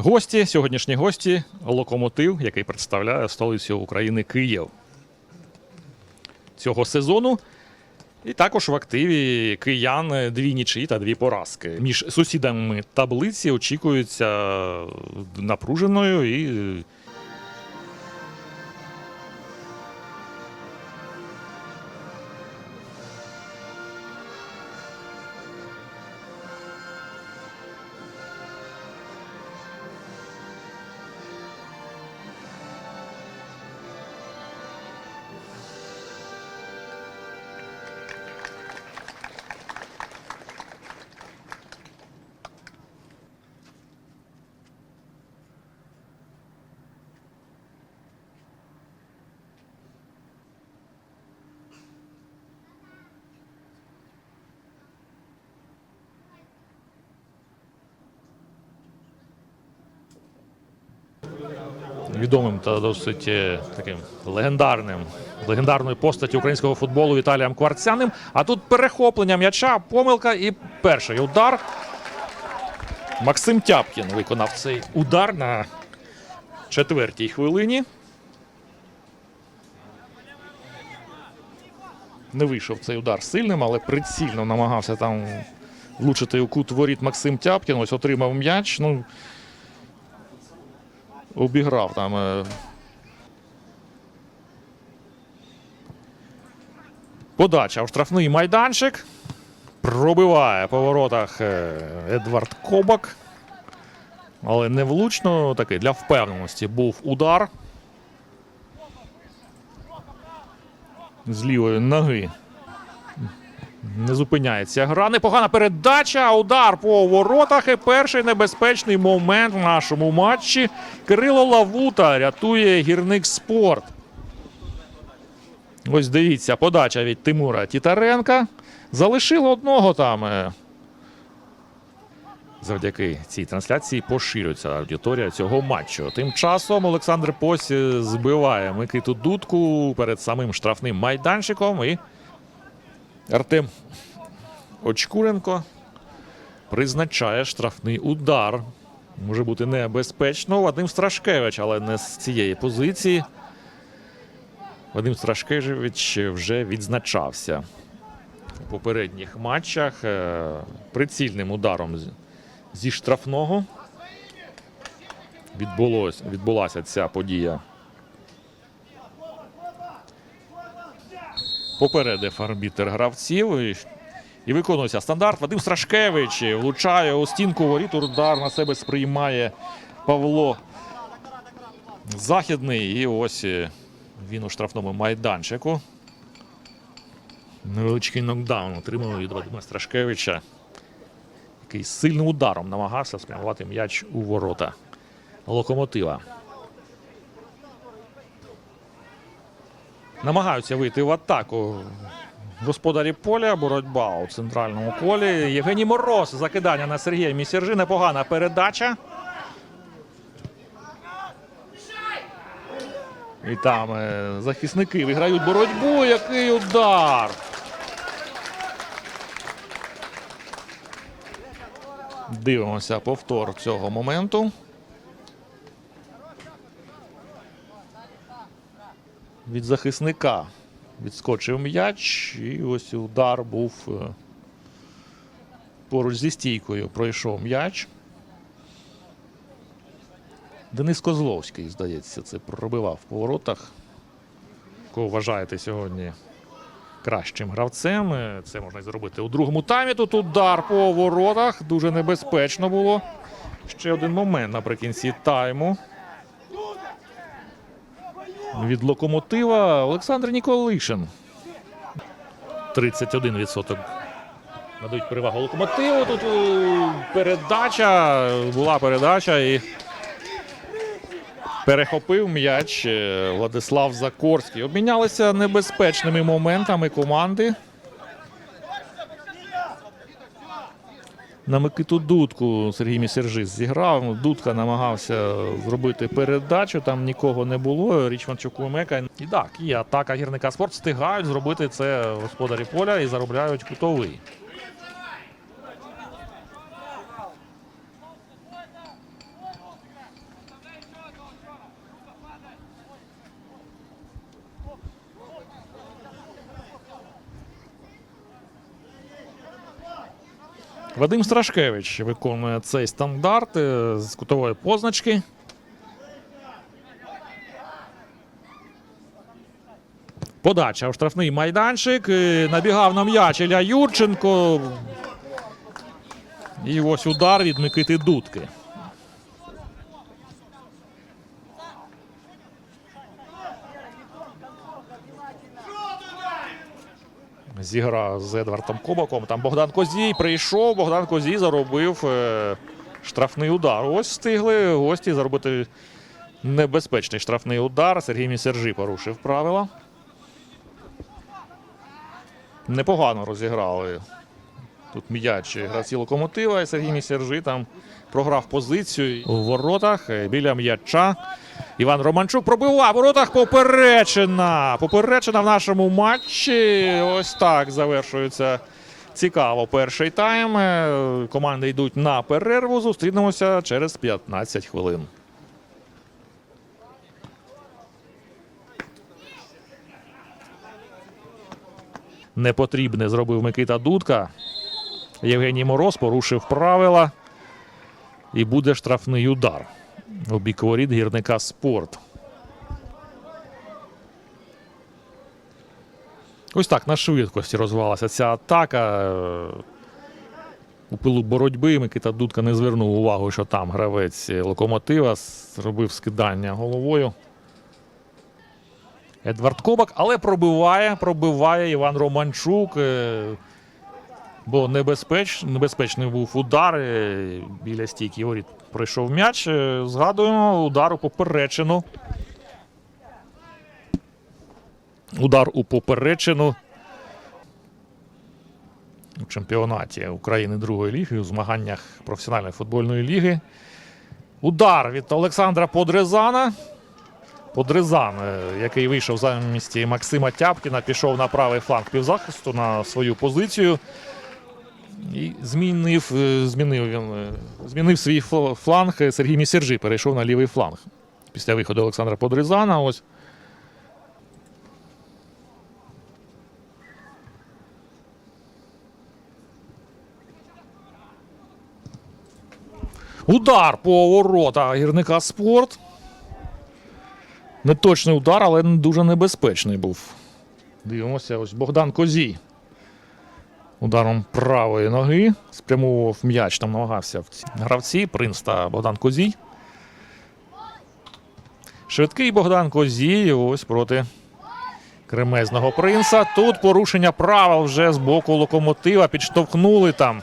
Гості, сьогоднішні гості локомотив, який представляє столицю України Київ цього сезону. І також в активі киян дві нічі та дві поразки. Між сусідами таблиці очікується напруженою і відомим та досить е, таким легендарним, легендарною постаттю українського футболу Віталієм Кварцяним. А тут перехоплення м'яча, помилка і перший удар. Максим Тяпкін виконав цей удар на четвертій хвилині. Не вийшов цей удар сильним, але прицільно намагався там влучити у кут воріт Максим Тяпкін. Ось отримав м'яч. Ну, обіграв там. е, Подача в штрафний майданчик. Пробиває по воротах е, Едвард Кобак. Але невлучно такий для впевненості був удар. З лівої ноги. Не зупиняється гра. Непогана передача. Удар по воротах. І перший небезпечний момент в нашому матчі. Кирило Лавута рятує гірник спорт. Ось дивіться, подача від Тимура Тітаренка. Залишило одного там. е. Завдяки цій трансляції поширюється аудиторія цього матчу. Тим часом Олександр Пось збиває Микиту Дудку перед самим штрафним майданчиком. І Артем Очкуренко призначає штрафний удар. Може бути небезпечно. Вадим Страшкевич, але не з цієї позиції. Вадим Страшкевич вже відзначався у попередніх матчах е, прицільним ударом зі штрафного. Відбулось, відбулася ця подія. Попередив арбітер гравців. І, виконується стандарт. Вадим Страшкевич влучає у стінку воріт. Удар на себе сприймає Павло Західний. І ось е, він у штрафному майданчику. Невеличкий нокдаун отримав від Вадима Страшкевича, який сильним ударом намагався спрямувати м'яч у ворота локомотива. Намагаються вийти в атаку господарі поля. Боротьба у центральному колі. Євгеній Мороз. Закидання на Сергія Місержи. Непогана передача. І там е, захисники виграють боротьбу. Який удар! Дивимося повтор цього моменту. Від захисника відскочив м'яч, і ось удар був е, поруч зі стійкою. Пройшов м'яч. Денис Козловський, здається, це пробивав по воротах. Кого вважаєте сьогодні кращим гравцем? Е, Це можна зробити у другому таймі. Тут удар по воротах. Дуже небезпечно було. Ще один момент наприкінці тайму. Від локомотива Олександр Ніколишин. 31% надають перевагу локомотиву. Тут е, передача. Була передача і перехопив м'яч е, Владислав Закорський. Обмінялися небезпечними моментами команди. На Микиту Дудку Сергій Місержис зіграв. Дудка намагався зробити передачу, там нікого не було. Річманчуку мека І так, і атака гірника спорт встигають зробити це господарі поля і заробляють кутовий. Вадим Страшкевич виконує цей стандарт е, з кутової позначки. Подача у штрафний майданчик. е, Набігав на м'яч Ілля Юрченко. І ось удар від Микити Дудки. Зіграв з Едвардом Кобаком. Там Богдан Козій прийшов. Богдан Козій заробив е, штрафний удар. Ось встигли гості заробити небезпечний штрафний удар. Сергій Місержі порушив правила. Непогано розіграли тут м'яч гравці локомотива. І Сергій Місержи там програв позицію у воротах е, біля м'яча. Іван Романчук пробивав у воротах. Поперечина. Поперечина в нашому матчі. Ось так завершується цікаво перший тайм. Е, Команди йдуть на перерву. Зустрінемося через 15 хвилин. Непотрібне зробив Микита Дудка. Євгеній Мороз порушив правила. І буде штрафний удар у бік воріт гірника спорт. Ось так на швидкості розвивалася ця атака. Е, У пилу боротьби Микита Дудка не звернув увагу, що там гравець локомотива зробив скидання головою. Едвард Кобак, але пробиває, пробиває Іван Романчук. Бо небезпеч, небезпечний був удар е, біля стійки воріт. Пройшов м'яч. Е, Згадуємо удар поперечину. Удар у поперечину. У чемпіонаті України другої ліги у змаганнях професіональної футбольної ліги. Удар від Олександра Подрезана. Подрезан, е, який вийшов замість Максима Тяпкіна, пішов на правий фланг півзахисту на свою позицію. І змінив, е, змінив, він, е, змінив свій фланг. е, Сергій Місержи перейшов на лівий фланг. Після виходу Олександра Подрезана. Ось. Удар по воротах гірника спорт. Неточний удар, але дуже небезпечний був. Дивимося, ось Богдан Козій. Ударом правої ноги спрямовував м'яч, там намагався гравці, принц та Богдан Козій. Швидкий Богдан Козій ось проти кремезного принца. Тут порушення правил вже з боку локомотива. Підштовхнули там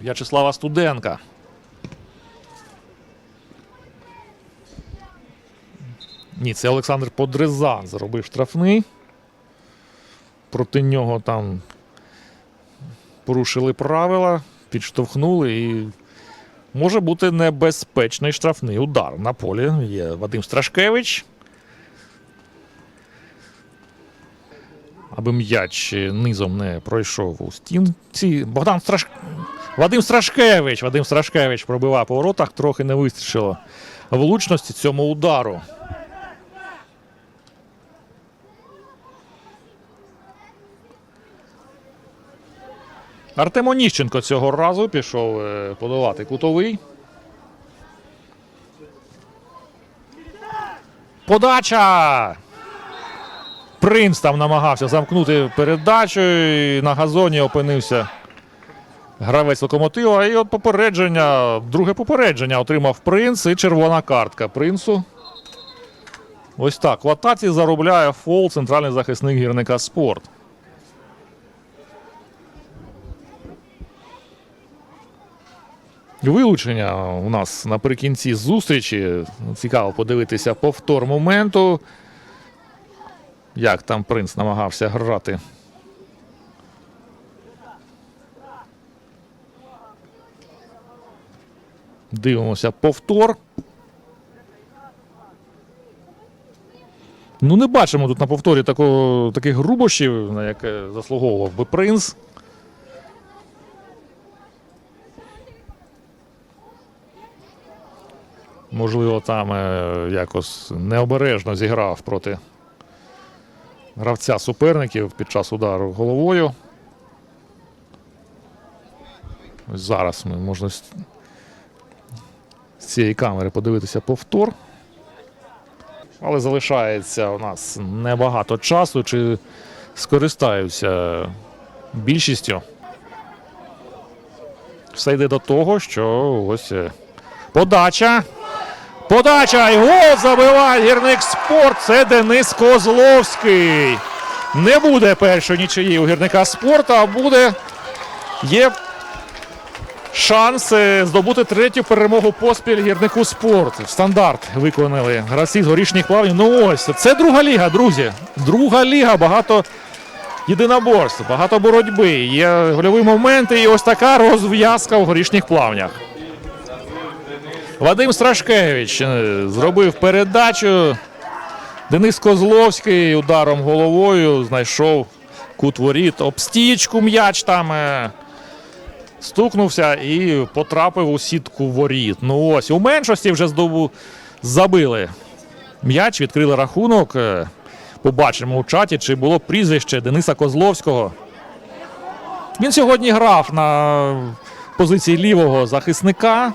В'ячеслава Студенка. Ні, це Олександр Подрезан зробив штрафний. Проти нього там порушили правила, підштовхнули і може бути небезпечний штрафний удар. На полі є Вадим Страшкевич. Аби м'яч низом не пройшов у стінці. Богдан Страш... Вадим Страшкевич. Вадим Страшкевич пробивав по воротах, трохи не вистачило влучності цьому удару. Артем Оніщенко цього разу пішов е, подавати кутовий. Подача! Принц там намагався замкнути передачу. і На газоні опинився гравець локомотива. І от попередження, друге попередження отримав принц і червона картка принцу. Ось так. В атаці заробляє фол центральний захисник гірника спорт. Вилучення у нас наприкінці зустрічі. Цікаво подивитися повтор моменту. Як там принц намагався грати. Дивимося повтор. Ну, не бачимо тут на повторі такого, таких грубощів, на яке заслуговував би принц. Можливо, там е, якось необережно зіграв проти гравця суперників під час удару головою. Ось зараз ми можна з цієї камери подивитися повтор. Але залишається у нас небагато часу. Чи скористаються більшістю? Все йде до того, що ось е, подача. Подача і гол забиває гірник спорт. Це Денис Козловський. Не буде першої нічиї у гірника спорту, а буде. Є шанс здобути третю перемогу поспіль гірнику спорт. Стандарт виконали гравці з горішніх плавнів. Ну ось це друга ліга, друзі. Друга ліга. Багато єдиноборств, багато боротьби. Є гольові моменти, і ось така розв'язка у горішніх плавнях. Вадим Страшкевич е, зробив передачу. Денис Козловський ударом головою знайшов кут воріт. Об стічку м'яч там е, стукнувся і потрапив у сітку воріт. Ну ось, у меншості вже здобу забили. М'яч відкрили рахунок. Е, Побачимо у чаті, чи було прізвище Дениса Козловського. Він сьогодні грав на позиції лівого захисника.